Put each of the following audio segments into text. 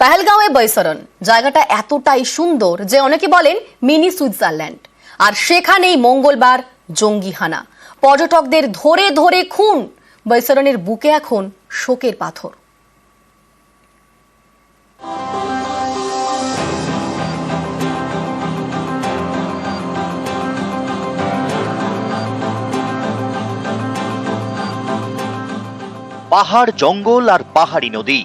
পেহেলগাঁওয়ে বৈসরণ। জায়গাটা এতটাই সুন্দর যে অনেকে বলেন মিনি সুইজারল্যান্ড। আর সেখানেই মঙ্গলবার জঙ্গি হানা পর্যটকদের ধরে ধরে খুন। বৈসরণের বুকে এখন শোকের পাথর। পাহাড় জঙ্গল আর পাহাড়ি নদী।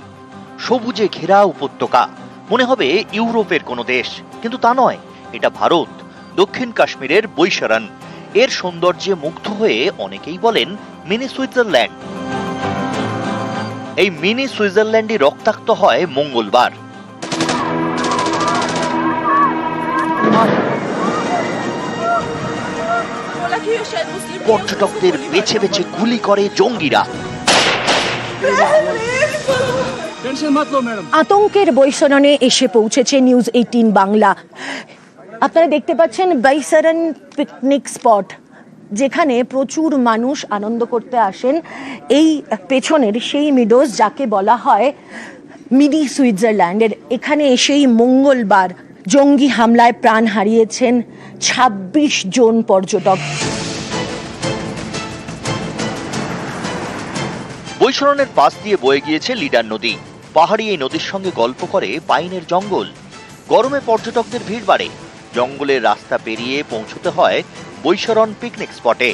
সবুজে ঘেরা উপত্যকা। মনে হবে ইউরোপের কোনো দেশ, কিন্তু তা নয়, এটা ভারত, দক্ষিণ কাশ্মীরের বৈশারণ। এর সৌন্দর্যে মুগ্ধ হয়ে অনেকেই বলেন, মিনি সুইজারল্যান্ড। এই মিনি সুইজারল্যান্ডই রক্তাক্ত হয় মঙ্গলবার। পর্যটকদের বেছে বেছে গুলি করে জঙ্গিরা। আতঙ্কের বৈশরণে এসে পৌঁছেছে নিউজ এইটিন বাংলা। আপনারা দেখতে পাচ্ছেন বাইসারন পিকনিক স্পট যেখানে প্রচুর মানুষ আনন্দ করতে আসেন। এই পেছনের সেই মিডোজ যাকে বলা হয় মিনি সুইজারল্যান্ডের এখানে এসেই মঙ্গলবার জঙ্গি হামলায় প্রাণ হারিয়েছেন ২৬ জন পর্যটক। বৈশরণের পাশ দিয়ে বয়ে গিয়েছে লিডার নদী। পাহাড়ি এই নদীর সঙ্গে গল্প করে পাইনের জঙ্গল। গরমে পর্যটকদের ভিড় বাড়ে। জঙ্গলের রাস্তা পেরিয়ে পৌঁছতে হয় বৈশরণ পিকনিক স্পটে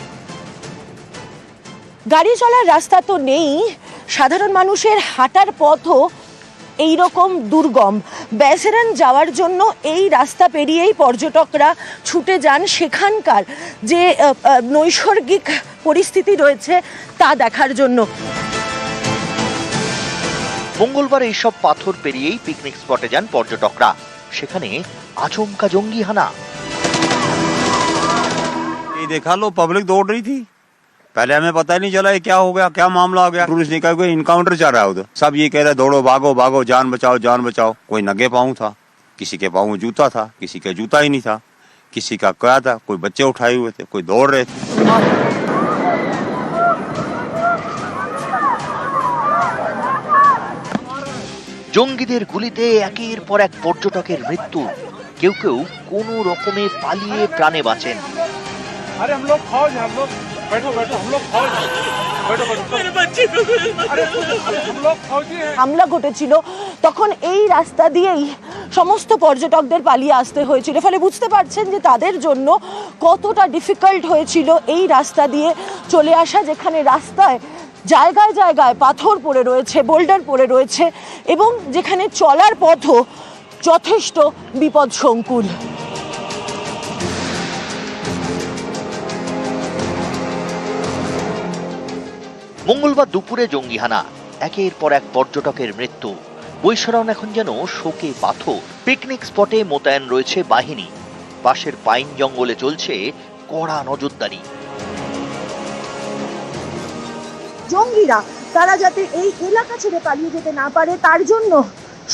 গাড়ি চলার রাস্তা তো নেই। সাধারণ মানুষের হাঁটার পথও এইরকম দুর্গম। ব্যাসেরান যাওয়ার জন্য এই রাস্তা পেরিয়েই পর্যটকরা ছুটে যান সেখানকার যে নৈসর্গিক পরিস্থিতি রয়েছে তা দেখার জন্য। মঙ্গলবার এইসব পাথর পেরিয়েই পিকনিক স্পটে যান পর্যটকরা সেখানে আচমকা জঙ্গি হানা ये देखा लो पब्लिक दौड़ रही थी पहले हमें पता ही नहीं चला ये क्या हो गया क्या मामला हो गया पुलिस निकल गए इनकाउंटर चल रहा है उधर सब ये कह रहे दौड़ो भागो भागो जान बचाओ जान बचाओ कोई नंगे पाँव था किसी के पाँव में जूता था किसी के जूता ही नहीं था किसी का क्या था कोई बच्चे उठाए हुए थे कोई दौड़ रहे थे জঙ্গিদের গুলিতে একের পর এক পর্যটকের মৃত্যু। কেউ কেউ কোনো রকমে পালিয়ে প্রাণে বাঁচেন। হামলা ঘটেছিল তখন এই রাস্তা দিয়েই সমস্ত পর্যটকদের পালিয়ে আসতে হয়েছিল। ফলে বুঝতে পারছেন যে তাদের জন্য কতটা ডিফিকাল্ট হয়েছিল এই রাস্তা দিয়ে চলে আসা যেখানে রাস্তায় জায়গায় জায়গায় পাথর পড়ে রয়েছে, বোল্ডার পড়ে রয়েছে এবং যেখানে চলার পথও যথেষ্ট বিপদসংকুল। মঙ্গলবার দুপুরে জঙ্গিহানা, একের পর এক পর্যটকের মৃত্যু। বৈশরণ এখন যেন শোকে পাথর। পিকনিক স্পটে মোতায়েন রয়েছে বাহিনী। পাশের পাইন জঙ্গলে চলছে কড়া নজরদারি। জঙ্গিরা, তারা যাতে এই এলাকা ছেড়ে পালিয়ে যেতে না পারে, তার জন্য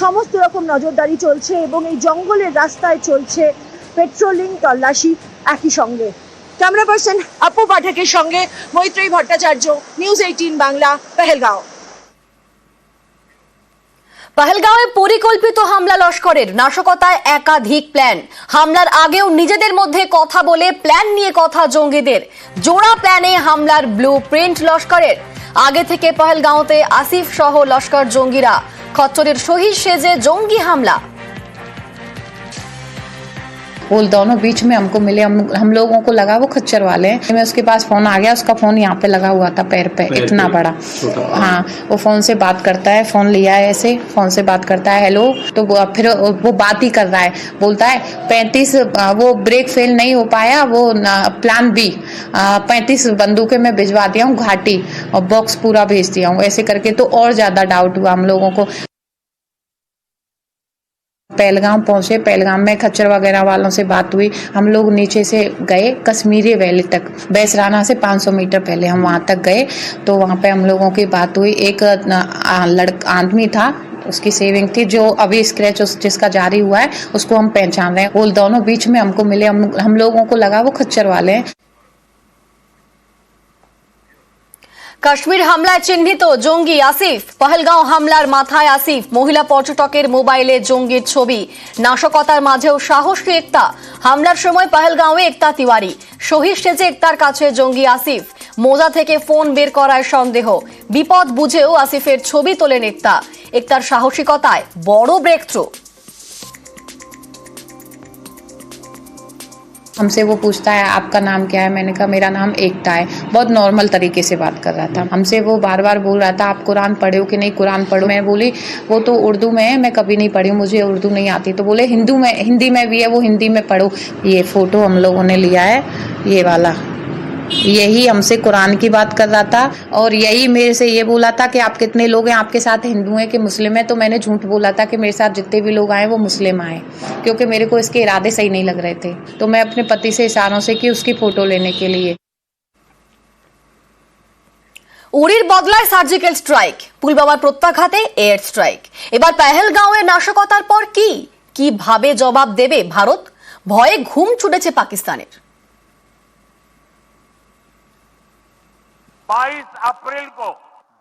সমস্ত রকম নজরদারি চলছে এবং এই জঙ্গলের রাস্তায় চলছে পেট্রোলিং তল্লাশি একই সঙ্গে। ক্যামেরা পার্সন আপু পাঠকের সঙ্গে মৈত্রী ভট্টাচার্য, নিউজ এইটিন বাংলা, পেহেলগাঁও। পহেলগাঁওয়ে পরিকল্পিত হামলা লস্করের নাশকতায় একাধিক প্ল্যান। হামলার আগেও নিজেদের মধ্যে কথা বলে প্ল্যান নিয়ে কথা জঙ্গিদের। জোড়া প্ল্যানে হামলার ব্লু প্রিন্ট লস্করের আগে থেকে পহেলগাঁওতে আসিফ সহ লস্কর জঙ্গিরা। খচ্চরের শহীদ সেজে জঙ্গি হামলা। वो दोनों बीच में हमको मिले हम हम लोगों को लगा वो खच्चर वाले हैं। मैं उसके पास फ़ोन आ गया उसका फ़ोन यहाँ पे लगा हुआ था पैर पे इतना बड़ा। हाँ। वो फ़ोन से बात करता है फ़ोन लिया है ऐसे फ़ोन से बात करता है हेलो तो वो फिर वो बात ही कर रहा है बोलता है पैंतीस वो ब्रेक फेल नहीं हो पाया वो प्लान बी पैंतीस बंदूकें मैं भिजवा दिया हूँ घाटी और बॉक्स पूरा भेज दिया हूँ। ऐसे करके तो और ज़्यादा डाउट हुआ हम लोगों को। पहलगाम पहुँचे, पहलगाम में खच्चर वगैरह वालों से बात हुई। हम लोग नीचे से गए कश्मीरी वैली तक। बैसराना से 500 मीटर पहले हम वहाँ तक गए। तो वहाँ पे हम लोगों की बात हुई। एक लड़का, आदमी था। उसकी सेविंग थी जो अभी स्क्रैच उस, जिसका जारी हुआ है, उसको हम पहचान रहे हैं। वो दोनों बीच में हमको मिले। हम हम लोगों को लगा वो खच्चर वाले हैं। কাশ্মীর হামলায় চিহ্নিত জঙ্গি আসিফ। পহেলগাঁও হামলার মাথায় আসিফ। মহিলা পর্যটকের মোবাইলে জঙ্গির ছবি। নাশকতার মাঝেও সাহসী একতা? হামলার সময় পহেলগাঁওয়ে একতা তিওয়ারি। শহীদ সেজে একতার কাছে জঙ্গি আসিফ। মোজা থেকে ফোন বের করার সন্দেহ। বিপদ বুঝেও আসিফের ছবি তোলেন একতা। একতার সাহসিকতায় বড় ব্রেক থ্রু हमसे वो पूछता है, आपका नाम क्या है? मैंने कहा, मेरा नाम एकता है। बहुत नॉर्मल तरीके से बात कर रहा था। हमसे वो बार बार बोल रहा था, आप कुरान पढ़े हो कि नहीं? कुरान पढ़ो। मैं बोली, वो तो उर्दू में है, मैं कभी नहीं पढ़ी, मुझे उर्दू नहीं आती। तो बोले, हिंदू में, हिंदी में भी है, वो हिंदी में पढ़ो। ये फ़ोटो हम लोगों ने लिया है, ये वाला। यही हमसे कुरान की बात कर रहा था और यही मेरे से ये बोला था कि आप कितने लोग हैं आपके साथ हिंदू हैं कि मुस्लिम हैं तो मैंने झूठ बोला था कि मेरे साथ जितने भी लोग आए वो मुस्लिम आए क्योंकि मेरे को इसके इरादे सही नहीं लग रहे थे तो मैं अपने पति से इशारों से की उसकी फ़ोटो लेने के लिए উড়ির বদলায় সার্জিক্যাল স্ট্রাইক পুলবামার প্রত্যাঘাতে এয়ার স্ট্রাইক এবার পেহেলগাঁওয়ের নাশকতার পর কি কিভাবে জবাব দেবে ভারত ভয়ে ঘুম ছুটেছে পাকিস্তানের 22 अप्रैल को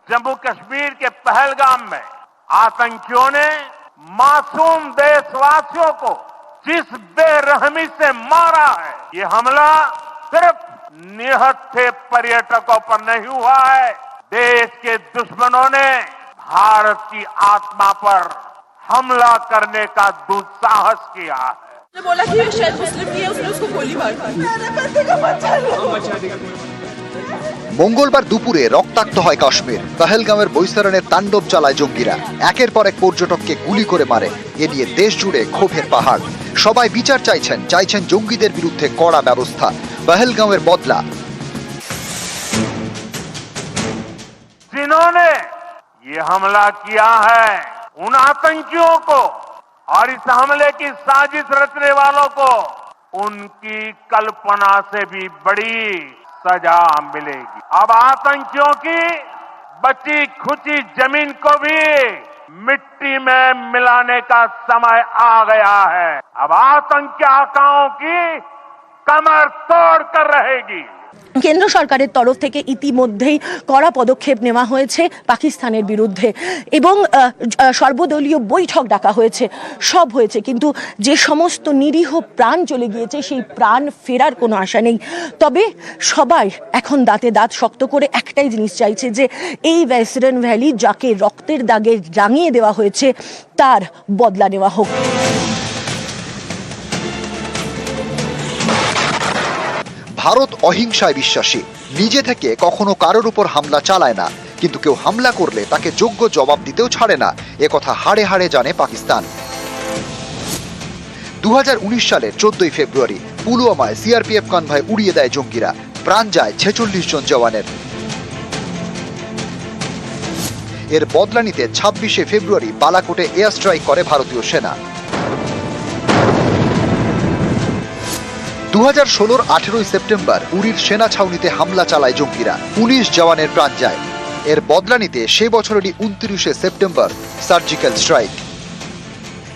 जम्मू कश्मीर के पहलगाम में आतंकियों ने मासूम देशवासियों को जिस बेरहमी से मारा है ये हमला सिर्फ़ निहत्थे पर्यटकों पर नहीं हुआ है। देश के दुश्मनों ने भारत की आत्मा पर हमला करने का दुस्साहस किया है। बोला कि शायद मुस्लिम नहीं है उसने उसको गोली मार दी মঙ্গলবার দুপুরে রক্তাক্ত হয় কাশ্মীর পহেলগাঁওয়ের বৈতরণে তাণ্ডব চালায় জঙ্গিরা একের পর এক পর্যটককে গুলি করে মারে এ নিয়ে দেশ জুড়ে ক্ষোভের পাহাড় সবাই বিচার চাইছেন চাইছেন জঙ্গিদের বিরুদ্ধে কড়া ব্যবস্থা পহেলগাঁওয়ের বদলা जिन्होंने ये हमला किया है उन आतंकियों को और इस हमले की साजिश रचने वालों को उनकी कल्पना से भी बड़ी सजा मिलेगी। अब आतंकियों की बची खुची ज़मीन को भी मिट्टी में मिलाने का समय आ गया है। अब आतंकी आकाओं की कमर तोड़ कर रहेगी। কেন্দ্র সরকারের তরফ থেকে ইতিমধ্যেই কড়া পদক্ষেপ নেওয়া হয়েছে পাকিস্তানের বিরুদ্ধে এবং সর্বদলীয় বৈঠক ডাকা হয়েছে। সব হয়েছে, কিন্তু যে সমস্ত নিরীহ প্রাণ চলে গিয়েছে, সেই প্রাণ ফেরার কোনো আশা নেই। তবে সবাই এখন দাঁতে দাঁত শক্ত করে একটাই জিনিস চাইছে যে, এই ওয়েস্টার্ন ভ্যালি যাকে রক্তের দাগে রাঙিয়ে দেওয়া হয়েছে, তার বদলা নেওয়া হোক। ভারত অহিংসায় বিশ্বাসী। নিজে থেকে কখনো কারোর উপর হামলা চালায় না। কিন্তু কেউ হামলা করলে তাকে যোগ্য জবাব দিতেও ছাড়ে না। এ কথা হাড়ে হাড়ে জানে পাকিস্তান। দু সালের চোদ্দই ফেব্রুয়ারি পুলওয়ামায় সিআরপিএফ কনভয় উড়িয়ে দেয় জঙ্গিরা। প্রাণ যায় ছেচল্লিশ জন জওয়ানের। এর বদলা নিতে ছাব্বিশে ফেব্রুয়ারি বালাকোটে এয়ার স্ট্রাইক করে ভারতীয় সেনা। দু হাজার ষোলোর আঠেরোই সেপ্টেম্বর উরির সেনা ছাউনিতে হামলা চালায় জঙ্গিরা। পুলিশ জওয়ানের প্রাণ যায়। এর বদলা নিতে সে বছরেরই উনত্রিশে সেপ্টেম্বর সার্জিক্যাল স্ট্রাইক।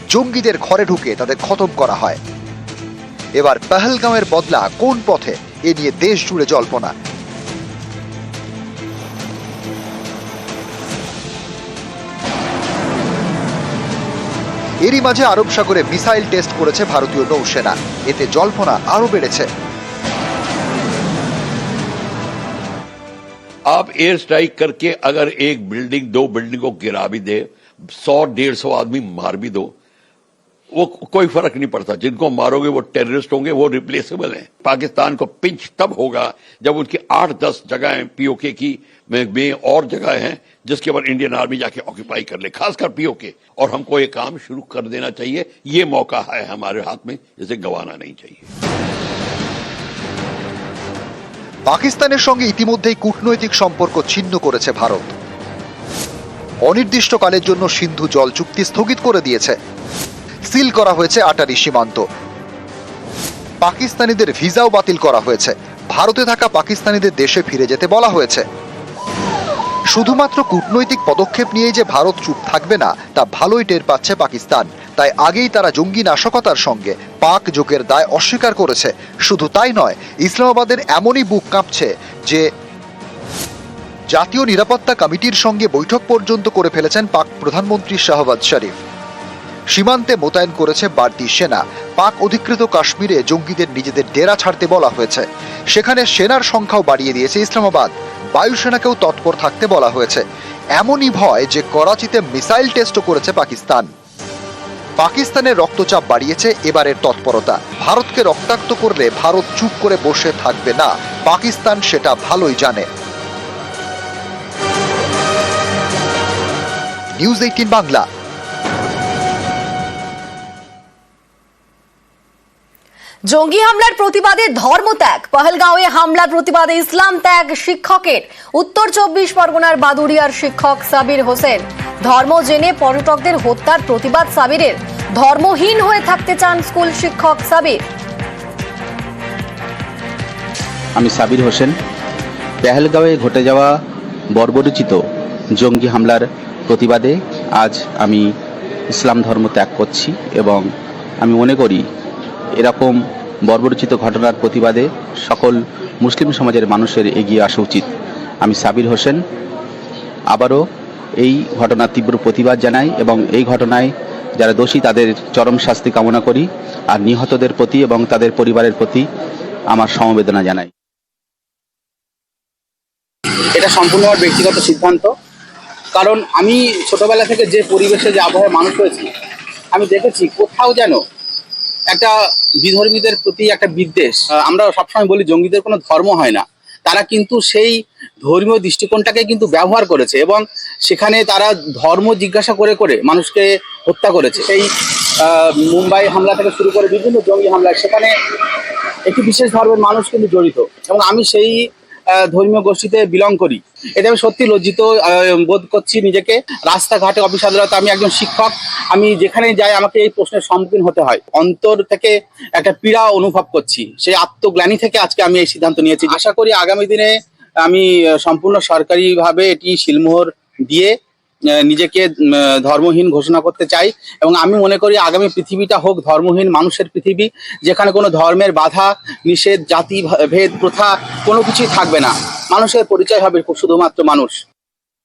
জঙ্গিদের ঘরে ঢুকে তাদের খতম করা হয়। এবার পহলগাঁওয়ের বদলা কোন পথে? এ নিয়ে দেশ জুড়ে জল্পনা। এরই মাঝে আরব সাগরে মিসাইল টেস্ট করেছে ভারতীয় নৌসেনা এতে জল্পনা আরো বেড়েছে आप एयर स्ट्राइक करके अगर एक बिल्डिंग दो बिल्डिंग को गिरा भी दे सौ डेढ़ सौ आदमी मार भी दो वो कोई फर्क नहीं पड़ता जिनको मारोगे वो टेररिस्ट होंगे वो रिप्लेसेबल हैं पाकिस्तान को पिंच तब होगा जब उनकी आठ दस जगहें पीओके की में, में और जगह हैं जिसके ऊपर इंडियन आर्मी जाके ऑक्यूपाई कर ले खासकर पीओके और हमको ये काम शुरू कर देना चाहिए ये मौका है हमारे हाथ में इसे गंवाना नहीं चाहिए পাকিস্তানের সঙ্গে ইতিমধ্যেই কূটনৈতিক সম্পর্ক ছিন্ন করেছে ভারত অনির্দিষ্টকালের জন্য সিন্ধু জল চুক্তি স্থগিত করে দিয়েছে সিল করা হয়েছে আটারি সীমান্ত। পাকিস্তানিদের ভিসাও বাতিল করা হয়েছে। ভারতে থাকা পাকিস্তানিদের দেশে ফিরে যেতে বলা হয়েছে। শুধুমাত্র কূটনৈতিক পদক্ষেপ নিয়েই যে ভারত চুপ থাকবে না, তা ভালোই টের পাচ্ছে পাকিস্তান। তাই আগেই তারা জঙ্গি নাশকতার সঙ্গে পাক যোগের দায় অস্বীকার করেছে। শুধু তাই নয়, ইসলামাবাদের এমনই বুক কাঁপছে যে জাতীয় নিরাপত্তা কমিটির সঙ্গে বৈঠক পর্যন্ত করে ফেলেছেন পাক প্রধানমন্ত্রী শাহবাজ শরীফ। সীমান্তে মোতায়েন করেছে বাড়তি সেনা। পাক অধিকৃত কাশ্মীরে জঙ্গিদের নিজেদের ডেরা ছাড়তে বলা হয়েছে। সেখানে সেনার সংখ্যাও বাড়িয়ে দিয়েছে ইসলামাবাদ। বায়ুসেনাকেও তৎপর থাকতে বলা হয়েছে। এমনই ভয় যে করাচিতে মিসাইল টেস্টও করেছে পাকিস্তান। পাকিস্তানের রক্তচাপ বাড়িয়েছে এবারের তৎপরতা। ভারতকে রক্তাক্ত করলে ভারত চুপ করে বসে থাকবে না। পাকিস্তান সেটা ভালোই জানে। News eighteen Bangla. জঙ্গি হামলার প্রতিবাদে ধর্মত্যাগ। পহেলগাঁওয়ে হামলার প্রতিবাদে ইসলাম ত্যাগ শিক্ষকের। উত্তর চব্বিশ পরগনার বাদুড়িয়ার শিক্ষক সাবির হোসেন। ধর্ম জেনে পর্যটকদের হত্যার প্রতিবাদ সাবিরের। ধর্মহীন হয়ে থাকতে চান স্কুল শিক্ষক সাবির। আমি সাবির হোসেন। পেহেলগাঁওয়ে ঘটে যাওয়া বর্বরচিত জঙ্গি হামলার প্রতিবাদে আজ আমি ইসলাম ধর্ম ত্যাগ করছি এবং আমি মনে করি এরকম বর্বরচিত ঘটনার প্রতিবাদে সকল মুসলিম সমাজের মানুষের এগিয়ে আসা উচিত। আমি সাবির হোসেন, আবারও এই ঘটনার তীব্র প্রতিবাদ জানাই এবং এই ঘটনায় যারা দোষী তাদের চরম শাস্তি কামনা করি আর নিহতদের প্রতি এবং তাদের পরিবারের প্রতি আমার সমবেদনা জানাই। এটা সম্পূর্ণ আমার ব্যক্তিগত সিদ্ধান্ত। কারণ আমি ছোটবেলা থেকে যে পরিবেশে, যে আবহাওয়া মানুষ হয়েছি, আমি দেখেছি কোথাও যেন একটা বিধর্মীদের প্রতি একটা বিদ্বেষ। আমরা সবসময় বলি জঙ্গিদের কোনো ধর্ম হয় না। তারা কিন্তু সেই ধর্মীয় দৃষ্টিকোণটাকে কিন্তু ব্যবহার করেছে এবং সেখানে তারা ধর্ম জিজ্ঞাসা করে করে মানুষকে হত্যা করেছে। সেই মুম্বাই হামলা থেকে শুরু করে বিভিন্ন জঙ্গি হামলা, সেখানে একটি বিশেষ ধর্মের মানুষ কিন্তু জড়িত। এবং আমি সেই ধর্মীয় গোষ্ঠীতে বিলং করি। এটা আমি সত্যি লজ্জিত বোধ করছি নিজেকে। রাস্তাঘাটে অফিস আদালতে আমি একজন শিক্ষক। আমি যেখানে যাই আমাকে এই প্রশ্নের সম্মুখীন হতে হয়। অন্তর থেকে একটা পীড়া অনুভব করছি। সেই আত্মগ্লানি থেকে আজকে আমি এই সিদ্ধান্ত নিয়েছি। আশা করি আগামী দিনে আমি সম্পূর্ণ সরকারিভাবে এটি শিলমোহর দিয়ে নিজেকে ধর্মহীন ঘোষণা করতে চাই এবং আমি মনে করি আগামী পৃথিবীটা হোক ধর্মহীন মানুষের পৃথিবী, যেখানে কোনো ধর্মের বাধা, নিষেধ জাতি ভেদ প্রথা কোনো কিছুই থাকবে না। মানুষের পরিচয় হবে শুধুমাত্র মানুষ।